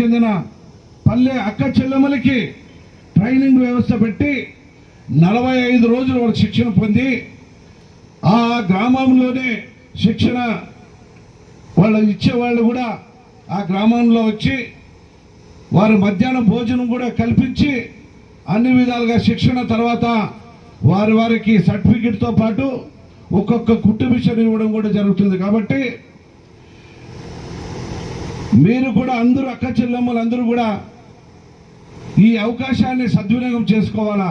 చెందిన పల్లె అక్క చెల్లెమ్మలకి ట్రైనింగ్ వ్యవస్థ పెట్టి నలభై ఐదు రోజులు వాళ్ళు శిక్షణ పొంది ఆ గ్రామంలోనే శిక్షణ వాళ్ళు ఇచ్చే వాళ్ళు కూడా ఆ గ్రామంలో వచ్చి వారు మధ్యాహ్నం భోజనం కూడా కల్పించి అన్ని విధాలుగా శిక్షణ తర్వాత వారి వారికి సర్టిఫికెట్తో పాటు ఒక్కొక్క కుట్టు మిషన్ ఇవ్వడం కూడా జరుగుతుంది. కాబట్టి మీరు కూడా అందరూ అక్క చెల్లెమ్మలు అందరూ కూడా ఈ అవకాశాన్ని సద్వినియోగం చేసుకోవాలా?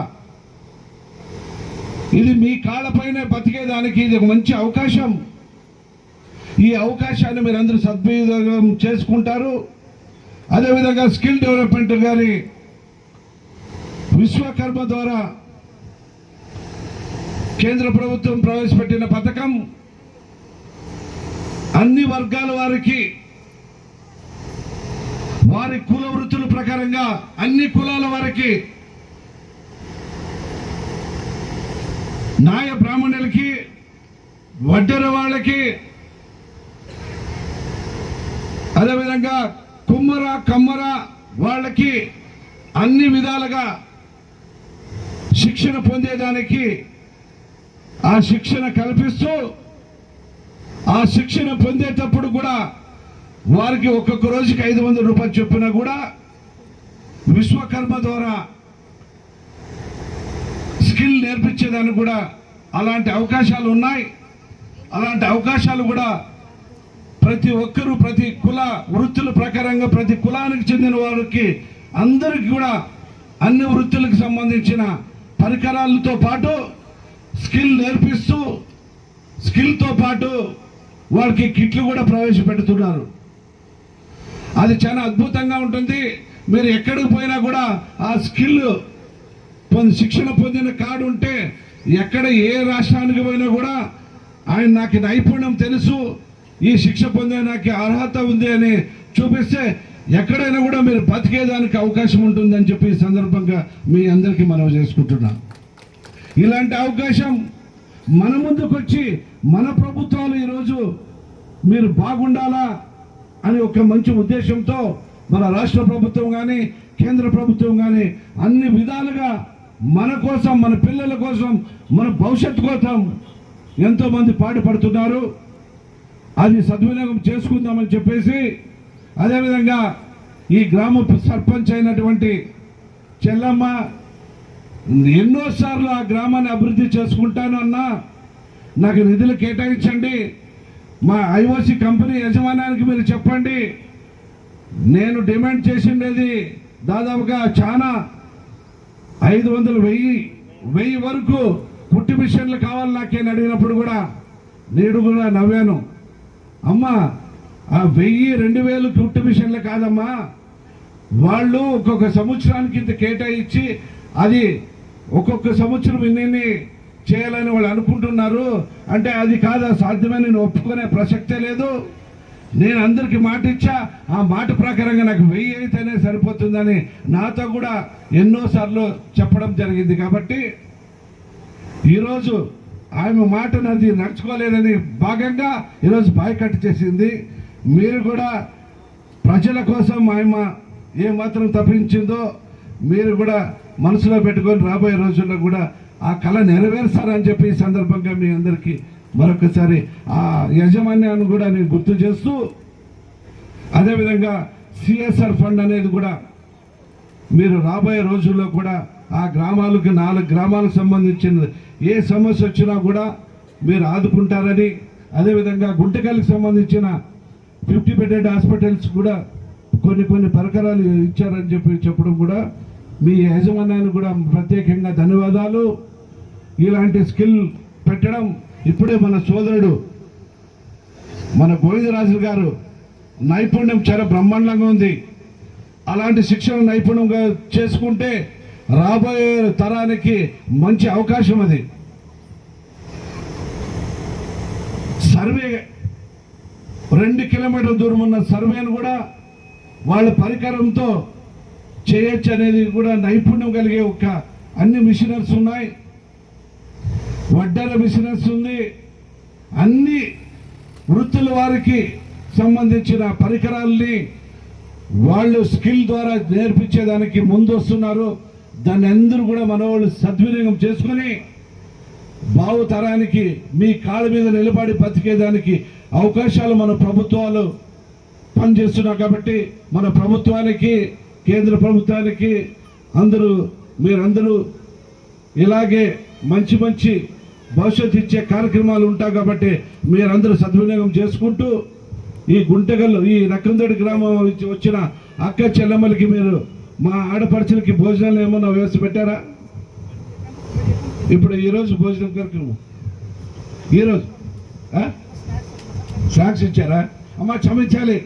ఇది మీ కాళ్ళపైనే బతికేదానికి ఇది ఒక మంచి అవకాశం. ఈ అవకాశాన్ని మీరు అందరూ సద్వినియోగం చేసుకుంటారు. అదేవిధంగా స్కిల్ డెవలప్మెంట్ గారి విశ్వకర్మ ద్వారా కేంద్ర ప్రభుత్వం ప్రవేశపెట్టిన పథకం. అన్ని వర్గాల వారికి వారి కుల వృత్తుల ప్రకారంగా అన్ని కులాల వారికి నాయ బ్రాహ్మణులకి వడ్డెర వాళ్ళకి అదేవిధంగా కుమ్మర కమ్మర వాళ్ళకి అన్ని విధాలుగా శిక్షణ పొందేదానికి ఆ శిక్షణ కల్పిస్తూ ఆ శిక్షణ పొందేటప్పుడు కూడా వారికి ఒక్కొక్క రోజుకి ఐదు వందల రూపాయలు చెప్పినా కూడా విశ్వకర్మ ద్వారా స్కిల్ నేర్పించేదానికి కూడా అలాంటి అవకాశాలు ఉన్నాయి. అలాంటి అవకాశాలు కూడా ప్రతి ఒక్కరూ ప్రతి కుల వృత్తుల ప్రకారంగా ప్రతి కులానికి చెందిన వారికి అందరికి కూడా అన్ని వృత్తులకు సంబంధించిన పరికరాలతో పాటు స్కిల్ నేర్పిస్తూ స్కిల్తో పాటు వాళ్ళకి కిట్లు కూడా ప్రవేశపెడుతున్నారు. అది చాలా అద్భుతంగా ఉంటుంది. మీరు ఎక్కడికి పోయినా కూడా ఆ స్కిల్ పొంది శిక్షణ పొందిన కార్డు ఉంటే ఎక్కడ ఏ రాష్ట్రానికి పోయినా కూడా ఆయన నాకు నైపుణ్యం తెలుసు. ఈ శిక్ష పొందే నాకు అర్హత ఉంది అని చూపిస్తే ఎక్కడైనా కూడా మీరు బతికేదానికి అవకాశం ఉంటుందని చెప్పి ఈ సందర్భంగా మీ అందరికీ మనవి చేసుకుంటున్నాను ఇలాంటి అవకాశం మన ముందుకు వచ్చి మన ప్రభుత్వాలు ఈరోజు మీరు బాగుండాలా? అని ఒక మంచి ఉద్దేశంతో మన రాష్ట్ర ప్రభుత్వం కానీ కేంద్ర ప్రభుత్వం కానీ అన్ని విధాలుగా మన కోసం మన పిల్లల కోసం మన భవిష్యత్తు కోసం ఎంతోమంది పాటుపడుతున్నారు. అది సద్వినియోగం చేసుకుందామని చెప్పేసి అదేవిధంగా ఈ గ్రామ సర్పంచ్ అయినటువంటి చెల్లమ్మ ఎన్నోసార్లు ఆ గ్రామాన్ని అభివృద్ధి చేసుకుంటాను అన్నా నాకు నిధులు కేటాయించండి. మా ఐఓసి కంపెనీ యజమానానికి మీరు చెప్పండి. నేను డిమాండ్ చేసిండేది దాదాపుగా చాలా ఐదు వందలు వెయ్యి వెయ్యి వరకు కుట్టి మిషన్లు కావాలి నాకేని అడిగినప్పుడు కూడా నేడు కూడా నవ్వాను. అమ్మా ఆ వెయ్యి రెండు వేలు కుట్టి మిషన్లు కాదమ్మా. వాళ్ళు ఒక్కొక్క సంవత్సరానికి ఇంత కేటాయించి అది ఒక్కొక్క సంవత్సరం ఇన్ని చేయాలని వాళ్ళు అనుకుంటున్నారు అంటే అది కాదా సాధ్యమని నేను ఒప్పుకునే ప్రసక్తే లేదు. నేను అందరికీ మాట ఇచ్చా ఆ మాట ప్రకారంగా నాకు వెయ్యి అయితేనే సరిపోతుందని నాతో కూడా ఎన్నోసార్లు చెప్పడం జరిగింది కాబట్టి ఈరోజు ఆమె మాట అది నడుచుకోలేదని భాగంగా ఈరోజు బాయ్కట్ చేసింది. మీరు కూడా ప్రజల కోసం ఆమె ఏమాత్రం తప్పించిందో మీరు కూడా మనసులో పెట్టుకొని రాబోయే రోజుల్లో కూడా ఆ కళ నెరవేరుస్తారని చెప్పి ఈ సందర్భంగా మీ అందరికీ మరొకసారి ఆ యజమాన్యాన్ని కూడా నేను గుర్తు చేస్తూ అదేవిధంగా సిఎస్ఆర్ ఫండ్ అనేది కూడా మీరు రాబోయే రోజుల్లో కూడా ఆ గ్రామాలకు నాలుగు గ్రామాలకు సంబంధించిన ఏ సమస్య వచ్చినా కూడా మీరు ఆదుకుంటారని అదేవిధంగా గుంటకల్కి సంబంధించిన ఫిఫ్టీ బెడెడ్ హాస్పిటల్స్ కూడా కొన్ని కొన్ని పరికరాలు ఇచ్చారని చెప్పి చెప్పడం కూడా మీ యజమాన్యానికి కూడా ప్రత్యేకంగా ధన్యవాదాలు. ఇలాంటి స్కిల్ పెట్టడం ఇప్పుడే మన సోదరుడు మన గోవిందరాజులు గారు నైపుణ్యం చాలా బ్రహ్మాండంగా ఉంది. అలాంటి శిక్షణ నైపుణ్యంగా చేసుకుంటే రాబోయే తరానికి మంచి అవకాశం అది. సర్వే రెండు కిలోమీటర్ల దూరం ఉన్న సర్వేను కూడా వాళ్ళ పరికరంతో చేయొచ్చు అనేది కూడా నైపుణ్యం కలిగే ఒక అన్ని మిషనర్స్ ఉన్నాయి. వడ్డల బిజినెస్ ఉంది. అన్ని వృత్తుల వారికి సంబంధించిన పరికరాల్ని వాళ్ళు స్కిల్ ద్వారా నేర్పించేదానికి ముందు వస్తున్నారు దాన్ని అందరూ కూడా మన వాళ్ళు సద్వినియోగం చేసుకొని బావు తరానికి మీ కాళ్ళ మీద నిలబడి బతికేదానికి అవకాశాలు మన ప్రభుత్వాలు పనిచేస్తున్నారు కాబట్టి మన ప్రభుత్వానికి కేంద్ర ప్రభుత్వానికి అందరూ మీరందరూ ఇలాగే మంచి మంచి భవిష్యత్తు ఇచ్చే కార్యక్రమాలు ఉంటాయి కాబట్టి మీరందరూ సద్వినియోగం చేసుకుంటూ ఈ గుంటగల్లు ఈ రకందడి గ్రామం నుంచి వచ్చిన అక్క చెల్లెమ్మలకి మీరు మా ఆడపడుచులకి భోజనాలు ఏమన్నా వేసి పెట్టారా ఇప్పుడు ఈరోజు భోజనం కార్యక్రమం. ఈరోజు స్నాక్స్ ఇచ్చారా? అమ్మ క్షమించాలి.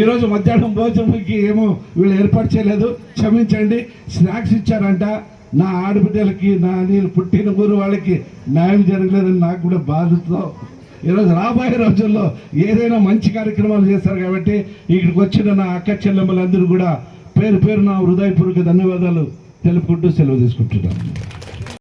ఈరోజు మధ్యాహ్నం భోజనంకి ఏమో వీళ్ళు ఏర్పాటు చేయలేదు. క్షమించండి. స్నాక్స్ ఇచ్చారంట. నా ఆడబిడ్డలకి నా నేను పుట్టిన ఊరు వాళ్ళకి న్యాయం జరగలేదని నాకు కూడా బాధతో ఈరోజు రాబోయే రోజుల్లో ఏదైనా మంచి కార్యక్రమాలు చేస్తారు కాబట్టి ఇక్కడికి వచ్చిన నా అక్క చెల్లెమ్మలందరూ కూడా పేరు పేరు నా హృదయపూర్వక ధన్యవాదాలు తెలుపుకుంటూ సెలవు తీసుకుంటున్నాను.